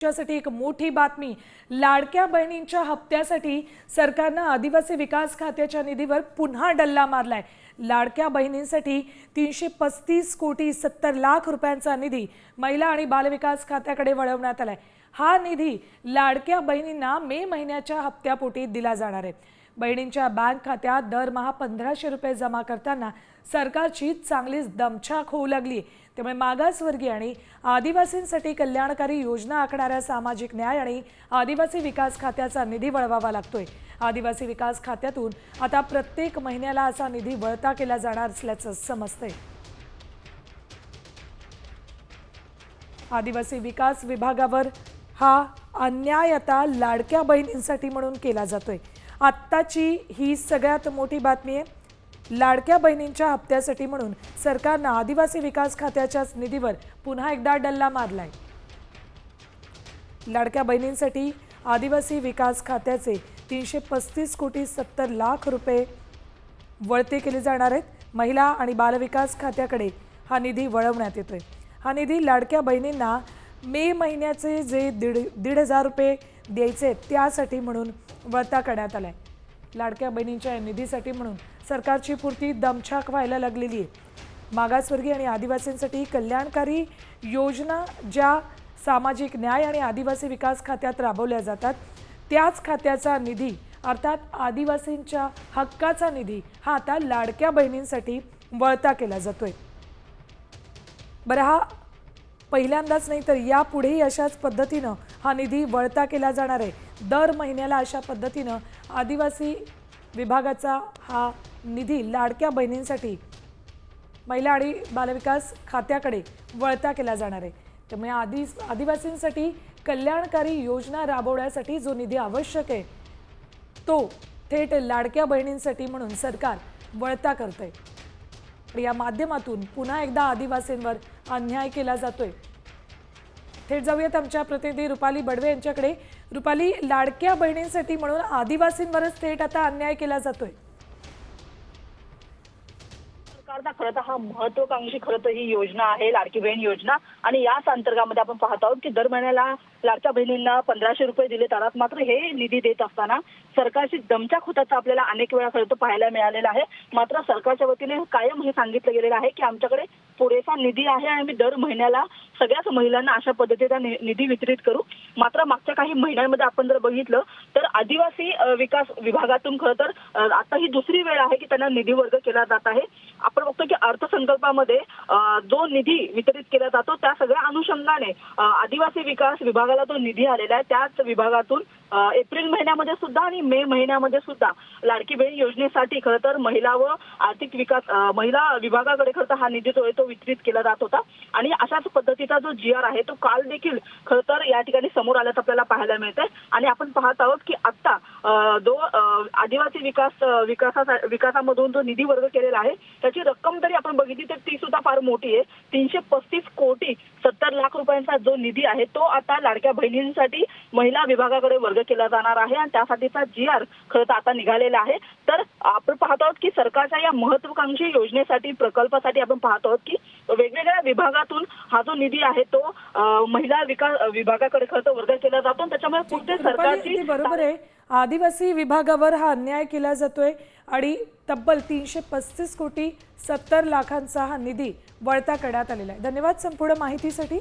साठी एक मोठी बातमी. लाडक्या बहिणींच्या हप्त्यासाठी सरकारनं आदिवासी विकास खात्याच्या निधीवर पुन्हा डल्ला मारलाय. लाडक्या बहिणींसाठी तीनशे पस्तीस कोटी सत्तर लाख रुपयांचा निधी महिला आणि बालविकास खात्याकडे वळवण्यात आलाय. हा निधी लाडक्या बहिणींना मे महिन्याच्या हप्त्यापोटी दिला जाणार आहे. बहिणींच्या बँक खात्यात दरमहा पंधराशे रुपये जमा करताना सरकारची चांगलीच दमछाक होऊ लागली. त्यामुळे मागासवर्गीय आणि आदिवासींसाठी कल्याणकारी योजना आखणाऱ्या सामाजिक न्याय आणि आदिवासी विकास खात्याचा निधी वळवावा लागतोय. आदिवासी विकास खात्यातून आता प्रत्येक महिन्याला असा निधी वळता केला जाणार असल्याचं समजतंय. आदिवासी विकास विभागावर हा अन्याय आता लाडक्या बहिणींसाठी म्हणून केला जातोय. आत्ताची ही सगळ्यात मोठी बातमी आहे. लाडक्या बहिणींच्या हप्त्यासाठी म्हणून सरकारनं आदिवासी विकास खात्याच्याच निधीवर पुन्हा एकदा डल्ला मारलाय. लाडक्या बहिणींसाठी आदिवासी विकास खात्याचे तीनशे पस्तीस कोटी सत्तर लाख रुपये वळते केले जाणार आहेत. महिला आणि बालविकास खात्याकडे हा निधी वळवण्यात येतोय. हा निधी लाडक्या बहिणींना मे महिन्याचे जे दीड दीड हजार रुपये द्यायचे आहेत त्यासाठी म्हणून वळता करण्यात आलाय. लाडक्या बहिणींच्या या निधीसाठी म्हणून सरकारची पुरती दमछाक व्हायला लागलेली आहे. मागासवर्गीय आणि आदिवासींसाठी कल्याणकारी योजना ज्या सामाजिक न्याय आणि आदिवासी विकास खात्यात राबवल्या जातात त्याच खात्याचा निधी अर्थात आदिवासींच्या हक्काचा निधी हा आता लाडक्या बहिणींसाठी वळता केला जातोय. बरं हा पहिल्यांदाच नाही तर यापुढेही अशाच पद्धतीनं हा निधी वळता केला जाणार आहे. दर महिन्याला अशा पद्धतीनं आदिवासी विभागाचा हा निधी लाडक्या बहिणींसाठी महिला आणि बालविकास खात्याकडे वळता केला जाणार आहे. त्यामुळे आदि आदिवासींसाठी कल्याणकारी योजना राबवण्यासाठी जो निधी आवश्यक आहे तो थेट लाडक्या बहिणींसाठी म्हणून सरकार वळता करतंय. या माध्यमातून पुन्हा एकदा आदिवासींवर अन्याय केला जातोय. थेट जाऊयात आमच्या प्रतिनिधी रुपाली बडवे यांच्याकडे. रुपाली लाडक्या बहिणींसाठी म्हणून आदिवासींवरच थेट आता अन्याय केला जातोय. सरकारचा खरं तर हा महत्वाकांक्षी खरं तर ही योजना आहे लाडकी बहीण योजना. आणि याच अंतर्गामध्ये आपण पाहत आहोत की दर महिन्याला लाडच्या बहिणींना पंधराशे रुपये दिले जातात. मात्र हे निधी देत असताना सरकारची दमचाक होताचा आपल्याला अनेक वेळा खरं तर पाहायला मिळालेला आहे. मात्र सरकारच्या वतीने कायम हे सांगितलं गेलेलं आहे की आमच्याकडे पुरेसा निधी आहे आणि आम्ही दर महिन्याला सगळ्याच महिलांना अशा पद्धतीचा निधी वितरित करू. मात्र मागच्या काही महिन्यांमध्ये आपण जर बघितलं तर आदिवासी विकास विभागातून खरं तर आता ही दुसरी वेळ आहे की त्यांना निधी वर्ग केला जात आहे. आपण बघतो अर्थसंकल्पामध्ये जो निधी वितरित केला जातो त्या सगळ्या अनुषंगाने आदिवासी विकास विभागाला जो निधी आलेला आहे त्याच विभागातून एप्रिल महिन्यामध्ये सुद्धा आणि मे महिन्यामध्ये सुद्धा लाडकी बहीण योजनेसाठी खरं तर महिला व आर्थिक विकास महिला विभागाकडे खरं तर हा निधी जो आहे तो वितरित केला जात होता. आणि अशाच पद्धतीचा जो जी आर आहे तो काल देखील खरं तर या ठिकाणी समोर आल्याचं आपल्याला पाहायला मिळतंय. आणि आपण पाहत आहोत की आता जो आदिवासी विकास विकासा विकासामधून जो निधी वर्ग केलेला आहे त्याची रक्कम जरी आपण बघितली तर ती सुद्धा फार मोठी आहे. तीनशे पस्तीस कोटी सत्तर लाख रुपयांचा जो निधी आहे तो आता लाडक्या बहिणींसाठी महिला विभागाकडे वर्ग केला जाणार आहे आणि त्यासाठीचा जी आर खरं तर आता निघालेला आहे. तर आपण पाहत आहोत की सरकारच्या या महत्वाकांक्षी योजनेसाठी प्रकल्पासाठी आपण पाहत आहोत की वेगवेगळ्या विभागातून हा जो निधी आहे तो महिला विकास विभागाकडे खरं तर वर्ग केला जातो त्याच्यामुळे कुठे सरकारची बरोबर आहे. आदिवासी विभागावर हा अन्याय केला जातोय आणि तब्बल तीनशे पस्तीस कोटी सत्तर लाखांचा हा निधी वळता करण्यात आलेला आहे. धन्यवाद संपूर्ण माहितीसाठी.